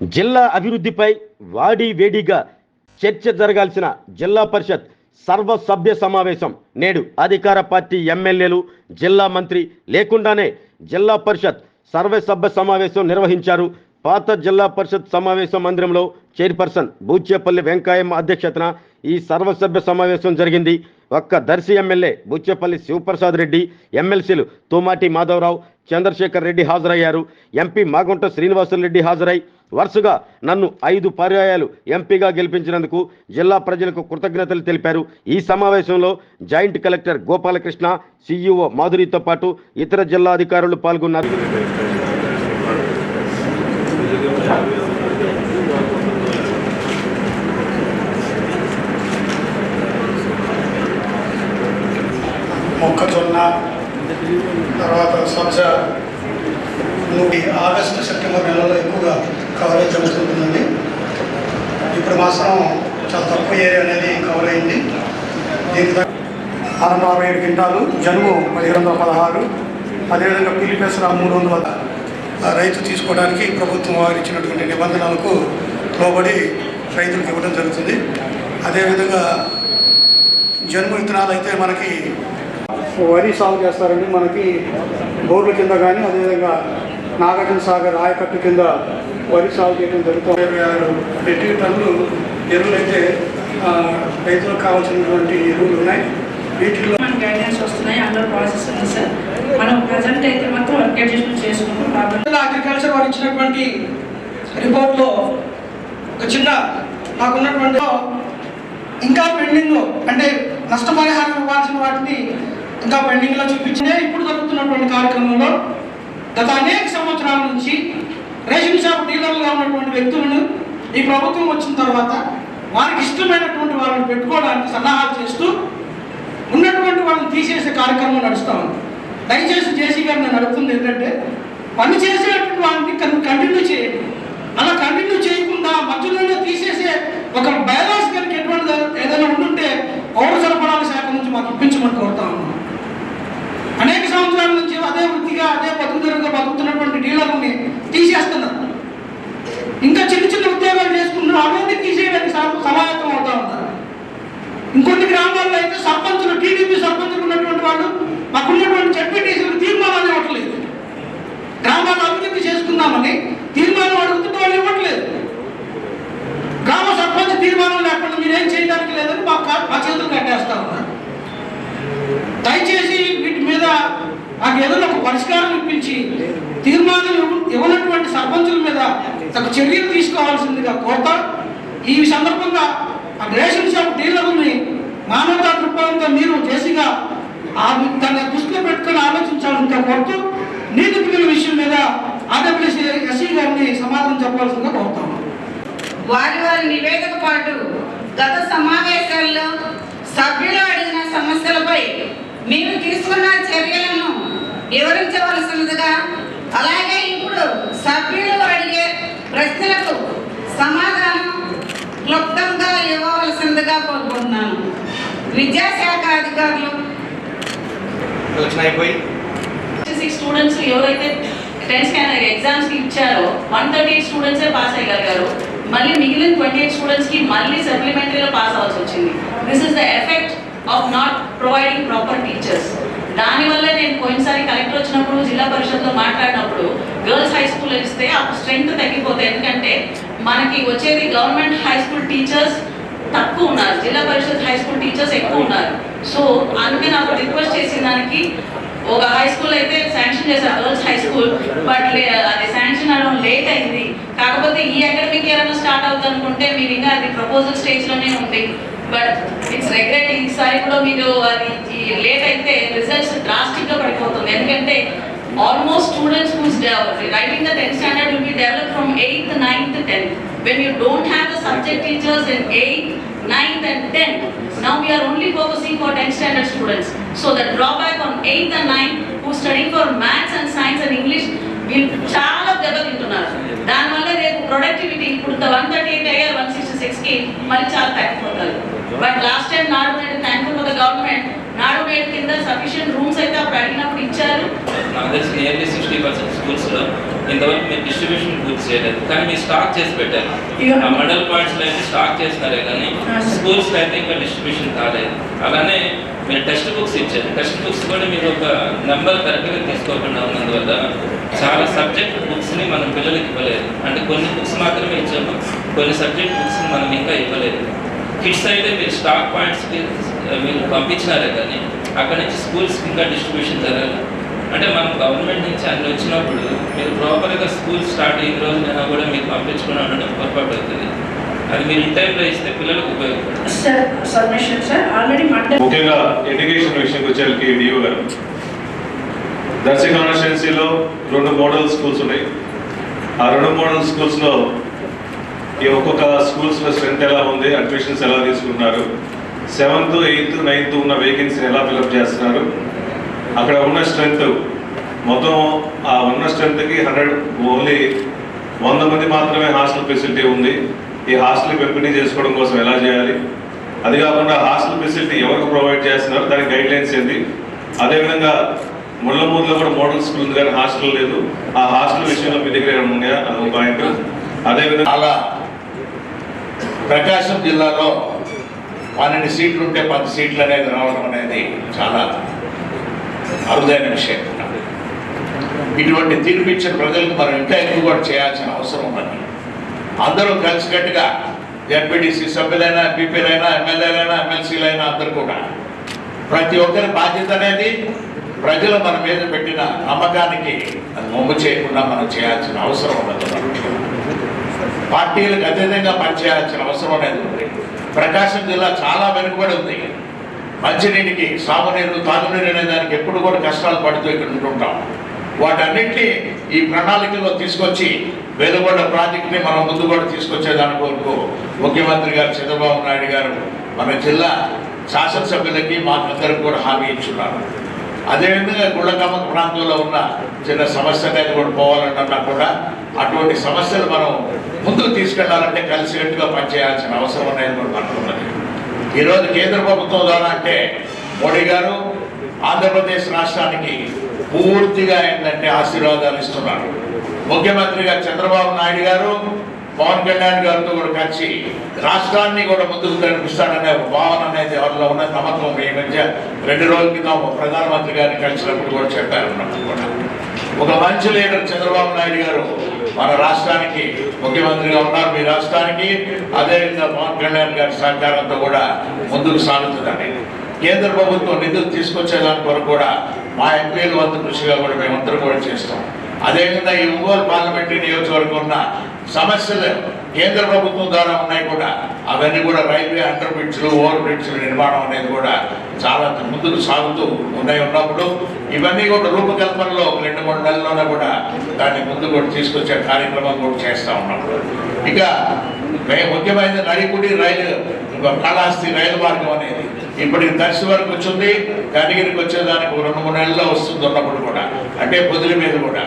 జిల్లా అభివృద్ధిపై వాడి వేడిగా చర్చ జరగాల్సిన జిల్లా పరిషత్ సర్వసభ్య సమావేశం నేడు అధికార పార్టీ ఎమ్మెల్యేలు జిల్లా మంత్రి లేకుండానే జిల్లా పరిషత్ సర్వసభ్య సమావేశం నిర్వహించారు. పాత జిల్లా పరిషత్ సమావేశ మందిరంలో చైర్పర్సన్ బూచేపల్లి వెంకాయమ్మ అధ్యక్షతన ఈ సర్వసభ్య సమావేశం జరిగింది. ఒక్క దర్శి ఎమ్మెల్యే బూచేపల్లి శివప్రసాద్ రెడ్డి ఎమ్మెల్సీలు తోమాటి మాధవరావు చంద్రశేఖర్ రెడ్డి హాజరయ్యారు. ఎంపీ మాగుంట శ్రీనివాసరెడ్డి హాజరై వరుసగా నన్ను ఐదు పర్యాయాలు ఎంపీగా గెలిపించినందుకు జిల్లా ప్రజలకు కృతజ్ఞతలు తెలిపారు. ఈ సమావేశంలో జాయింట్ కలెక్టర్ గోపాలకృష్ణ సీఈఓ మాధురితో పాటు ఇతర జిల్లా అధికారులు పాల్గొన్నారు. మొక్కజొన్న తర్వాత సబ్జ నుండి ఆగస్టు సెప్టెంబర్ నెలలో ఎక్కువగా కవరేజ్ జరుగుతుంటుందండి ఇప్పుడు మాత్రం చాలా తక్కువ ఏరియా అనేది కవర్ అయింది. దీనికి ఆరు అరవై అరవై ఏడు క్వింటాలు జనుము పదిహేడు వందల పదహారు అదేవిధంగా పిల్లిపెసర మూడు వందల రైతు తీసుకోవడానికి ప్రభుత్వం వారు ఇచ్చినటువంటి నిబంధనలకు లోబడి రైతులకు ఇవ్వడం జరుగుతుంది. అదేవిధంగా జనుము విత్తనాలు అయితే మనకి వరి సాగు చేస్తారండి. మనకి బోర్ల కింద కానీ అదేవిధంగా నాగార్జున సాగర్ ఆయకట్టు కింద వరి సాగు చేయడం జరుగుతుంది. ఇరవై ఆరు మెట్రిక్ టన్నులు ఎరువులు అయితే ఆ, రైతులకు కావాల్సినటువంటి ఎరువులు ఉన్నాయి. వీటిలో మన గైడెన్స్ వస్తున్నాయి అండర్ ప్రాసెస్ ఉంది సార్. మనం ప్రజెంట్ అయితే మొత్తం వర్క్ అడ్జస్ట్మెంట్ చేసుకుంటాం కాబట్టి అగ్రికల్చర్ వారు ఇచ్చినటువంటి రిపోర్ట్లో ఒక చిన్న నాకున్నటువంటి ఇంకా పెండింగ్ అంటే నష్టపరిహారం ఇవ్వాల్సిన వాటిని ఇంకా పెండింగ్లో చూపించినే ఇప్పుడు జరుగుతున్నటువంటి కార్యక్రమంలో గత అనేక సంవత్సరాల నుంచి రేషన్ షాప్ డీలర్లుగా ఉన్నటువంటి వ్యక్తులను ఈ ప్రభుత్వం వచ్చిన తర్వాత వారికి ఇష్టమైనటువంటి వాళ్ళని పెట్టుకోవడానికి సన్నాహాలు చేస్తూ ఉన్నటువంటి వాళ్ళని తీసేసే కార్యక్రమం నడుస్తూ ఉంది. దయచేసి జేసీ గారు నేను అడుగుతుంది ఏంటంటే పని చేసేటువంటి వాళ్ళని కంటిన్యూ చేయండి. అలా కంటిన్యూ చేయకుండా మధ్యలోనే తీసేసే ఒక బ్యాలెన్స్ కనుక ఎటువంటి ఏదైనా ఉండుంటే పౌర సరఫరాల శాఖ నుంచి మాకు ఇప్పించమని కోరుతా ఉన్నాం. అనేక సంవత్సరాల నుంచి అదే వృత్తిగా అదే బతుకుదరుగా బతుకుతున్నటువంటి డీలర్ని తీసేస్తున్నారు ఇంకా చిన్న చిన్న ఉద్యోగాలు చేసుకుంటున్నారు అవన్నీ తీసేయడానికి సమ- సమాయత్తం అవుతా ఉన్నారు. ఇంకొన్ని గ్రామాల్లో అయితే సర్పంచులు టీడీపీ సర్పంచులు ఉన్నటువంటి వాళ్ళు మాకున్నటువంటి జడ్పీటీసీలకు తీర్మానాలు ఇవ్వట్లేదు. గ్రామాలు అభివృద్ధి చేసుకుందామని తీర్మానం అడుగుతుంటే వాళ్ళు ఇవ్వట్లేదు. గ్రామ సర్పంచ్ తీర్మానం లేకుండా మీరేం చేయడానికి లేదని మా మా చేతులు కట్టేస్తా ఉన్నారు. దయచేసి వీటి మీద మాకు ఏదైనా ఒక పరిష్కారం ఇప్పించి తీర్మానం ఇవ్వనటువంటి సర్పంచుల మీద తగు చర్యలు తీసుకోవాల్సిందిగా కోరుతా ఈ సందర్భంగా ఆ రేషన్ షాప్ డీలర్ని మానవతా దృక్పథంతో మీరు చేసిగా ఆ తన దృష్టిలో పెట్టుకొని ఆలోచించాలంటే కోరుతూ నీతి పిల్లల విషయం మీద ఆర్డబ్ల్యూసీ ఎస్సీ గారిని సమాధానం చెప్పాల్సిందిగా కోరుతాము వారి వారి నివేదిక పాటు గత సమావేశాల్లో సభ్యులు అడిగిన సమస్యలపై మీరు తీసుకున్న చర్యలను వివరించవలసినదిగా అలాగే ఇప్పుడు సభ్యులు అడిగే ప్రశ్నలకు సమాధానం క్లుప్తంగా ఇవ్వవలసిందిగా కోరుకుంటున్నాను. విద్యాశాఖ అధికారులు. స్టూడెంట్స్ ఎవరైతే టెన్త్ స్కానర్ ఎగ్జామ్స్కి ఇచ్చారో వన్ థర్టీ ఎయిట్ స్టూడెంట్సే పాస్ అయ్యగలిగారు. మళ్ళీ మిగిలిన ట్వంటీ ఎయిట్ స్టూడెంట్స్కి మళ్ళీ సప్లిమెంటరీలో పాస్ అవ్వాల్సి వచ్చింది. This is the effect of not providing proper teachers దానివల్ల నేను పోయినసారి కలెక్టర్ వచ్చినప్పుడు జిల్లా పరిషత్లో మాట్లాడినప్పుడు గర్ల్స్ హై స్కూల్ ఇస్తే అప్పుడు స్ట్రెంగ్త్ తగ్గిపోతాయి ఎందుకంటే మనకి వచ్చేది గవర్నమెంట్ హై స్కూల్ టీచర్స్ తక్కువ ఉన్నారు. జిల్లా పరిషత్ హై స్కూల్ టీచర్స్ ఎక్కువ ఉన్నారు. సో అందుకే నాకు రిక్వెస్ట్ చేసిన దానికి ఒక హై స్కూల్ అయితే శాంక్షన్ చేశారు గర్ల్స్ హై స్కూల్. బట్ అది శాంక్షన్ అవడం లేట్ అయింది. కాకపోతే ఈ అకాడమిక్ ఇయర్ అన్న స్టార్ట్ అవుతుంది అనుకుంటే మీరు ఇంకా అది ప్రపోజల్ స్టేజ్లోనే ఉంటాయి ఉంది. బట్ ఇట్స్ రెగ్రెట్ ఈసారి కూడా మీరు అది లేట్ అయితే రిజల్ట్స్ డ్రాస్టిక్గా పడిపోతుంది ఎందుకంటే almost students who's de- writing the 10th standard will be developed from 8th, 9th, 10th. When you don't have the subject teachers in 8th, 9th and 10th, now we are only focusing for 10th standard students. So the drawback on 8th and 9th who studying for maths and science and English will చాలా దెబ్బతింటున్నారు దానివల్ల రేపు productivity ఇప్పుడు one thirty eight అయ్యారు one sixty సిక్స్కి మళ్ళీ చాలా తగ్గిపోతారు but last time నాడు నేడు థ్యాంక్ఫుల్ ఫర్ ద గవర్నమెంట్ నాడు నేడు కింద సఫిషియెంట్ రూమ్స్ అయితే అప్పుడు అడిగినప్పుడు ఇచ్చారు నాకు తెలిసి నియర్లీ సిక్స్టీ పర్సెంట్ స్కూల్స్లో ఇంతవరకు మీరు డిస్ట్రిబ్యూషన్ పూర్తి చేయలేదు. కానీ మీరు స్టాక్ చేసి పెట్టారు ఆ మండల్ పాయింట్స్లో అయితే స్టాక్ చేస్తున్నారే కానీ స్కూల్స్లో అయితే ఇంకా డిస్ట్రిబ్యూషన్ కాలేదు. అలానే మీరు టెక్స్ట్ బుక్స్ ఇచ్చారు. టెక్స్ట్ బుక్స్ కూడా మీరు ఒక నెంబర్ కరెక్ట్గా తీసుకోకుండా ఉన్నందువల్ల చాలా సబ్జెక్ట్ బుక్స్ని మనం పిల్లలకి ఇవ్వలేదు. అంటే కొన్ని బుక్స్ మాత్రమే ఇచ్చాము. కొన్ని సబ్జెక్ట్ బుక్స్ని మనం ఇంకా ఇవ్వలేదు. కిడ్స్ అయితే మీరు స్టాక్ పాయింట్స్కి మీరు పంపించినారే కానీ అక్కడ నుంచి స్కూల్స్కి ఇంకా డిస్ట్రిబ్యూషన్ జరగాలి అంటే మనం గవర్నమెంట్ నుంచి అన్ని వచ్చినప్పుడు మీరు ప్రాపర్గా స్కూల్ స్టార్ట్ అయిన రోజునైనా కూడా మీరు పంపించుకుని ఉండడం పొరపాటు అవుతుంది. అది మీరు ఇన్ టైంలో ఇస్తే పిల్లలకు ఉపయోగపడుతుంది. Sir submission sir already Monday ముఖ్యంగా ఎడ్యుకేషన్ విషయంకి వచ్చేసరికి డిఓ గారు. దర్శి కాన్స్టిట్యున్సీలో రెండు మోడల్ స్కూల్స్ ఉన్నాయి. ఆ రెండు మోడల్ స్కూల్స్లో ఈ ఒక్కొక్క స్కూల్స్లో స్ట్రెంత్ ఎలా ఉంది అడ్మిషన్స్ ఎలా తీసుకుంటున్నారు సెవెంత్ ఎయిత్ నైన్త్ ఉన్న వేకెన్సీని ఎలా ఫిల్అప్ చేస్తున్నారు? అక్కడ ఉన్న స్ట్రెంత్ మొత్తం ఆ ఉన్న స్ట్రెంత్కి హండ్రెడ్ ఓన్లీ వంద మంది మాత్రమే హాస్టల్ ఫెసిలిటీ ఉంది. ఈ హాస్టల్ పెంపిణీ చేసుకోవడం కోసం ఎలా చేయాలి? అది కాకుండా హాస్టల్ ఫెసిలిటీ ఎవరికి ప్రొవైడ్ చేస్తున్నారు? దానికి గైడ్ లైన్స్ ఏంటి? అదేవిధంగా ముళ్ళమూరులో కూడా మోడల్ స్కూల్ ఉంది కానీ హాస్టల్ లేదు. ఆ హాస్టల్ విషయంలో మీ దగ్గర ఏమైనా ఉన్నాయా? అదొక పాయింట్ అదేవిధంగా చాలా ప్రకాశం జిల్లాలో పన్నెండు సీట్లు ఉంటే పది సీట్లు అనేది రావడం అనేది చాలా అరుదైన విషయం. ఇటువంటి తీర్పు ఇచ్చిన ప్రజలకు మనం ఇంకా ఎక్కువ కూడా చేయాల్సిన అవసరం ఉన్నది. అందరూ కలిసికట్టుగా ఎంపీడీసీ సభ్యులైనా ఎంపీపీలైనా ఎమ్మెల్యేలైనా ఎమ్మెల్సీలైనా అందరు కూడా ప్రతి ఒక్కరి బాధ్యత అనేది ప్రజలు మన మీద పెట్టిన నమ్మకానికి అది మొమ్ము చేయకుండా మనం చేయాల్సిన అవసరం ఉన్నది. పార్టీలకు అతీతంగా పనిచేయాల్సిన అవసరం అనేది ఉంది. ప్రకాశం జిల్లా చాలా వెనుకబడి ఉంది. మంచినీటికి సాగునీరు తాగునీరు అనే దానికి ఎప్పుడు కూడా కష్టాలు పడుతూ ఇక్కడ ఉంటుంటాం. వాటన్నింటినీ ఈ ప్రణాళికలో తీసుకొచ్చి వెలుగొండ ప్రాజెక్టుని మనం ముందు కూడా తీసుకొచ్చే దాని కొరకు ముఖ్యమంత్రి గారు చంద్రబాబు నాయుడు గారు మన జిల్లా శాసనసభ్యులకి మాకందరికి కూడా హామీ ఇచ్చున్నారు. అదేవిధంగా గుళ్ళకమ్మ ప్రాంతంలో ఉన్న చిన్న సమస్య అనేది కూడా పోవాలన్నా కూడా అటువంటి సమస్యలు మనం ముందుకు తీసుకెళ్ళాలంటే కలిసికట్టుగా పనిచేయాల్సిన అవసరం అనేది కూడా మనకు ఉన్నది. ఈరోజు కేంద్ర ప్రభుత్వం ద్వారా అంటే మోడీ గారు ఆంధ్రప్రదేశ్ రాష్ట్రానికి పూర్తిగా ఏంటంటే ఆశీర్వాదాలు ఇస్తున్నారు. ముఖ్యమంత్రిగా చంద్రబాబు నాయుడు గారు పవన్ కళ్యాణ్ గారితో కూడా కలిసి రాష్ట్రాన్ని కూడా ముందుకు నడిపిస్తాడనే ఒక భావన అనేది ఎవరిలో ఉన్న నమ్మకం ఈ మధ్య రెండు రోజుల క్రితం ప్రధానమంత్రి గారిని కలిసినప్పుడు కూడా చెప్పారు కూడా ఒక మంచి లీడర్ చంద్రబాబు నాయుడు గారు మన రాష్ట్రానికి ముఖ్యమంత్రిగా ఉన్నారు. మీ రాష్ట్రానికి అదేవిధంగా పవన్ కళ్యాణ్ గారి సహకారంతో కూడా ముందుకు సాగుతుందని కేంద్ర ప్రభుత్వం నిధులు తీసుకొచ్చే దాని కొరకు కూడా మా ఎంపీల వంతు కృషిగా కూడా మేమందరం కూడా చేస్తాం. అదేవిధంగా ఈ ఒంగోలు పార్లమెంటరీ నియోజకవర్గం ఉన్న సమస్యలు. కేంద్ర ప్రభుత్వం ద్వారా ఉన్నాయి కూడా. అవన్నీ కూడా రైల్వే అండర్ బ్రిడ్జ్లు ఓవర్ బ్రిడ్జ్లు నిర్మాణం అనేది కూడా చాలా ముందుకు సాగుతూ ఉన్నాయి ఉన్నప్పుడు. ఇవన్నీ కూడా రూపకల్పనలో ఒక రెండు మూడు నెలల్లోనే కూడా దాన్ని ముందు కూడా తీసుకొచ్చే కార్యక్రమం కూడా చేస్తూ ఉన్నప్పుడు ఇక ముఖ్యమైన నరికుడి రైలు కాళహస్తి రైలు మార్గం అనేది. ఇప్పటికి దర్శి వరకు వచ్చింది. కనిగిరికి వచ్చేదానికి రెండు మూడు నెలల్లో వస్తుంది ఉన్నప్పుడు కూడా. అంటే పొదిలి మీద కూడా.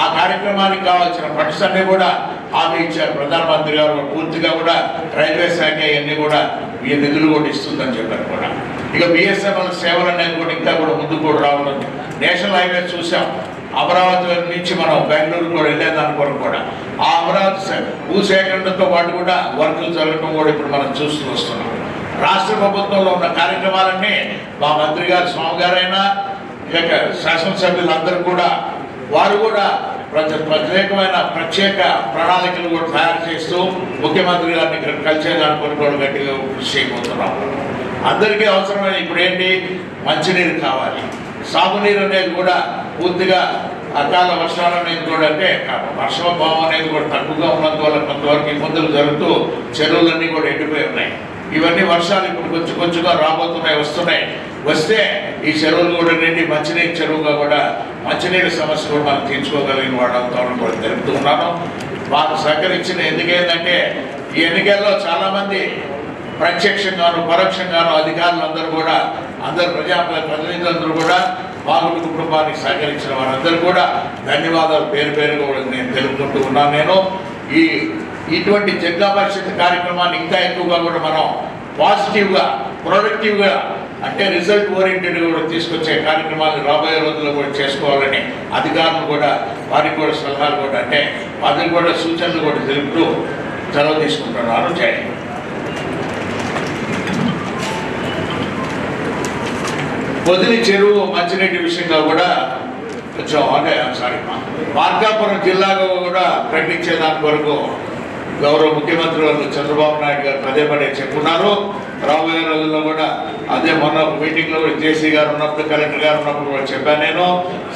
ఆ కార్యక్రమానికి కావాల్సిన ఫండ్స్ అన్నీ కూడా హామీ ఇచ్చారు. ప్రధానమంత్రి గారు పూర్తిగా కూడా రైల్వే శాఖ ఇవన్నీ కూడా ఈ నిధులు కూడా ఇస్తుందని చెప్పారు కూడా. ఇక బిఎస్ఎన్ఎల్ సేవలు అనేది కూడా ఇంకా కూడా ముందుకు కూడా రావడం. నేషనల్ హైవే చూసాం. అమరావతి నుంచి మనం బెంగళూరు కూడా వెళ్ళేదాని కొరకు కూడా. ఆ అమరావతి భూసేకరణతో పాటు కూడా వర్కులు జరగడం కూడా ఇప్పుడు మనం చూస్తూ వస్తున్నాం. రాష్ట్ర ప్రభుత్వంలో ఉన్న కార్యక్రమాలన్నీ మా మంత్రి గారు స్వామి గారైనా ఇక శాసనసభ్యులందరూ కూడా వారు కూడా ప్రతి ప్రత్యేకమైన ప్రత్యేక ప్రణాళికలు కూడా తయారు చేస్తూ ముఖ్యమంత్రి గారిని ఇక్కడ కలిసేదాని కూడా గట్టిగా కృషి చేయబోతున్నాం. అందరికీ అవసరమైన ఇప్పుడు ఏంటి మంచినీరు కావాలి. సాగునీరు అనేది కూడా పూర్తిగా అకాల వర్షాలు అనేది కూడా అంటే వర్షభావం అనేది కూడా తక్కువగా ఉన్నందువల్ల కొంతవరకు ఇబ్బందులు జరుగుతూ చెరువులన్నీ కూడా ఎండిపోయి ఉన్నాయి. ఇవన్నీ వర్షాలు ఇప్పుడు కొంచెం కొంచెంగా రాబోతున్నాయి వస్తున్నాయి. వస్తే ఈ చెరువులు కూడా నిండి మంచినీటి చెరువుగా కూడా మంచినీటి సమస్య కూడా మనం తీర్చుకోగలిగిన వాళ్ళంతా కూడా తెలుపుతూ ఉన్నాను మాకు సహకరించిన ఎందుకేంటంటే ఈ ఎన్నికల్లో చాలామంది ప్రత్యక్షంగాను పరోక్షంగాను అధికారులందరూ కూడా అందరు ప్రజా ప్రతినిధులందరూ కూడా బాగుండు కుటుంబానికి సహకరించిన వారందరూ కూడా ధన్యవాదాలు పేరు పేరుగా కూడా నేను తెలుపుకుంటూ ఉన్నాను నేను. ఈ ఇటువంటి జిల్లా పరిషత్ కార్యక్రమాన్ని ఇంకా ఎక్కువగా కూడా మనం పాజిటివ్గా ప్రొడక్టివ్గా అంటే రిజల్ట్ ఓరియంటెడ్ కూడా తీసుకొచ్చే కార్యక్రమాలు రాబోయే రోజుల్లో కూడా చేసుకోవాలని అధికారులు కూడా వారికి కూడా సలహాలు కూడా అంటే వారికి కూడా సూచనలు కూడా తెలుపుతూ సెలవు తీసుకుంటున్నారు. చేయండి వదిలి పొదిలి చెరువు మంచినీటి విషయంగా కూడా కొంచెం అంటే సారీ మార్కాపురం జిల్లాగా కూడా ప్రకటించే దాని వరకు గౌరవ ముఖ్యమంత్రి వారు చంద్రబాబు నాయుడు గారు పదే పదే చెప్పున్నారు. రాబోయే రోజుల్లో కూడా అదే మొన్న మీటింగ్లో కూడా జేసీ గారు ఉన్నప్పుడు కలెక్టర్ గారు ఉన్నప్పుడు కూడా చెప్పాను నేను.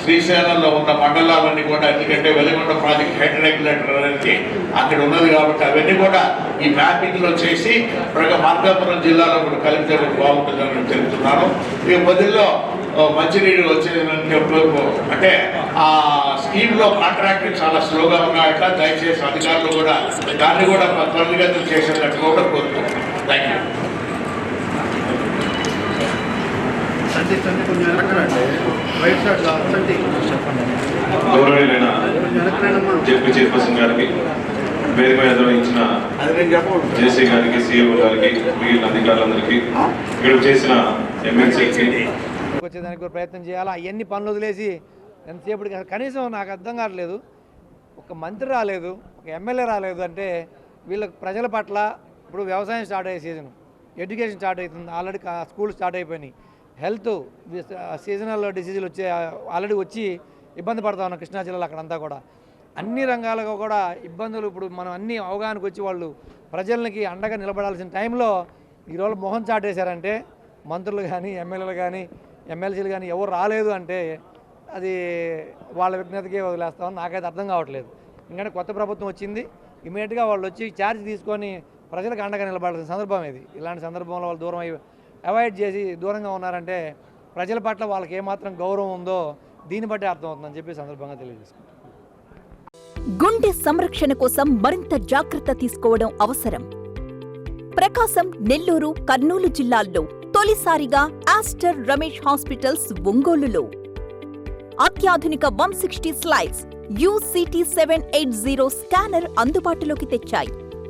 శ్రీశైలంలో ఉన్న మండలాలన్నీ కూడా ఎందుకంటే వెలిగొండ ప్రాజెక్ట్ హెడ్ రెగ్యులేటర్ అనేది అక్కడ ఉన్నది కాబట్టి అవన్నీ కూడా ఈ మ్యాపింగ్లో చేసి ప్రగ మార్కాపురం జిల్లాలో కూడా కలిపితే బాగుంటుందని తెలుపుతున్నాను ఈ బదిలో మంచినీరు వచ్చేదంటే అంటే ఆ స్కీమ్లో కాంట్రాక్ట్ చాలా స్లోగా ఉన్నాయట. దయచేసి అధికారులు కూడా దాన్ని కూడా త్వరితగతిన చేసేటట్టు కూడా కోరుతున్నాను థ్యాంక్ యూ గౌరవనీయులైన జడ్పీ చైర్పర్సన్ గారికి వేదిక నిర్వహించిన జేసీ గారికి సీఎం గారికి మిగిలిన అధికారులందరికీ ఇక్కడ చేసిన ఎమ్మెల్సీకి వచ్చేదానికి కూడా ప్రయత్నం చేయాలా? అవన్నీ పనులు వదిలేసి ఎంతసేపటికి కనీసం నాకు అర్థం కావట్లేదు. ఒక మంత్రి రాలేదు ఒక ఎమ్మెల్యే రాలేదు అంటే వీళ్ళ ప్రజల పట్ల ఇప్పుడు వ్యవసాయం స్టార్ట్ అయ్యే సీజన్. ఎడ్యుకేషన్ స్టార్ట్ అవుతుంది. ఆల్రెడీ స్కూల్ స్టార్ట్ అయిపోయినాయి. హెల్త్ సీజనల్ డిసీజులు వచ్చే ఆల్రెడీ వచ్చి ఇబ్బంది పడతా ఉన్నాం కృష్ణా జిల్లాలో అక్కడంతా కూడా. అన్ని రంగాలుగా కూడా ఇబ్బందులు ఇప్పుడు మనం అన్ని అవగాహనకు వచ్చి వాళ్ళు ప్రజలకి అండగా నిలబడాల్సిన టైంలో ఈరోజు మొహం చాటేశారంటే మంత్రులు కానీ ఎమ్మెల్యేలు కానీ ఎమ్మెల్సీలు కానీ ఎవరు రాలేదు అంటే అది వాళ్ళ విజ్ఞతకే వదిలేస్తామని నాకైతే అర్థం కావట్లేదు. ఎందుకంటే కొత్త ప్రభుత్వం వచ్చింది. ఇమీడియట్గా వాళ్ళు వచ్చి ఛార్జ్ తీసుకొని ప్రజలకు అండగా నిలబడాల్సిన సందర్భం ఇది. ఇలాంటి సందర్భంలో వాళ్ళు దూరం అయ్యి అవాయిడ్ చేసి దూరంగా ఉన్నారంటే ప్రజల పట్ల వాళ్ళకి ఏమాత్రం గౌరవం ఉందో దీన్ని బట్టి అర్థమవుతుందని చెప్పి సందర్భంగా తెలియజేసుకుంటాం గుండె సంరక్షణ కోసం మరింత జాగ్రత్త తీసుకోవడం అవసరం. ప్రకాశం నెల్లూరు కర్నూలు జిల్లాల్లో తొలిసారిగా ఆస్టర్ రమేష్ హాస్పిటల్స్ ఒంగోలులో. అత్యాధునిక one sixty slides uCT seven eight zero scanner అందుబాటులోకి తెచ్చాయి.